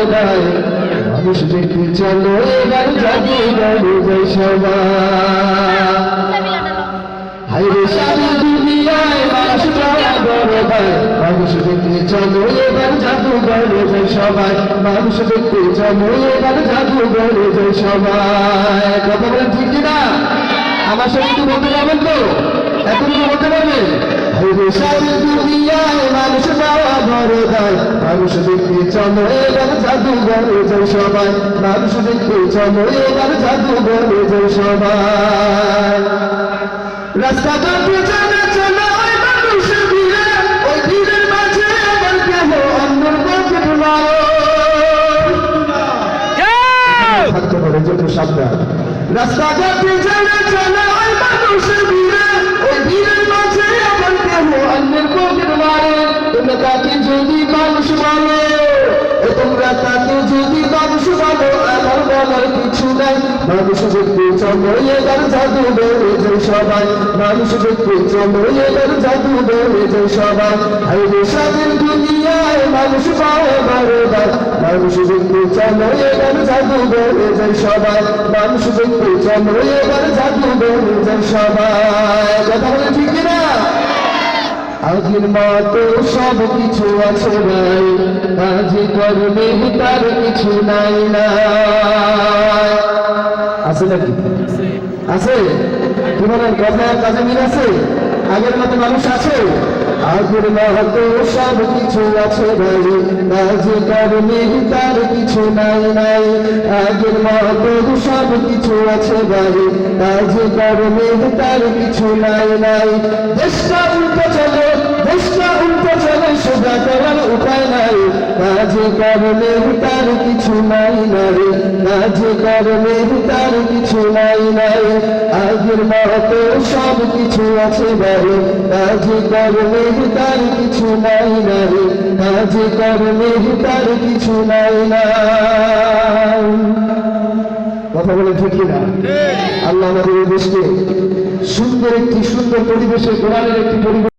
বরদায় মানুষ চলো, এবার জাদু গরু যাই সবাই হাইরে সারি দুনিয়ায়, মানুষ বড় মানুষ দেখতে চলো, এবার জাদু গড়ে যায় সবাই মানুষ দেখতে চলো, এবার জাদু গড়ে যায় সবাই কথা বলেন ঠিক কিনা আমার সাথে একটু বলতে পারবেন তো? এতটুকু বলতে পারবেন? হাইরে সারি দুনিয়ায়, মানুষ বড় মানুষ দেখতে চলো এবার জাদু গড়ে যায় সবাই মানুষ দেখতে চলো এবার জাদু গড়ে যায় সবাই। রাস্তা ঘাটে চলে চলে ওই মানুষের ভিড়ে ওই ভিড়ের মাঝে আবার কেন অন্যর পথে থাকতে পারে সাবধান। চলে মানুষের ভিড়ে ওই ভিড়ের বলার কিছু নাই। মানুষ এবার জাদু বেড়ে যায় সবাই। মানুষ এবার জাদু বেড়ে সবাই। স্বাধীন দুনিয়ায় মানুষ বড়দার মানুষ এবার জাদু বেড়ে সবাই। মানুষ এবার জাদু বেড়ে সবাই। কথা বলে ঠিক না আগের মতো সব কিছু আছে ভাই। কাজে করবে তার আছে নাকি? আছে তোমার কথা কাজে মিল আছে? আগের মতো মানুষ আছে? আগের মতো সব কিছু আছে ভাই কাজে করবে তার কিছু নাই নাই। আগের মতো সব কিছু আছে ভাই তার কিছু নাই নাই। দেশটা উল্টো চলে, দেশটা উল্টো চলে, সোজা করার উপায় কাজে করলে তার কিছু নাই নাই কাজে করলে তার কিছু নাই নাই। আগের মতো সব কিছু আছে বাড়ি কাজে করলে তার কিছু নাই নাই কাজে করলে তার কিছু নাই নাই। কথা বলে ঠিক না আল্লাহ আমাদের দেশকে সুন্দর একটি সুন্দর পরিবেশে কোরআনের একটি পরিবেশ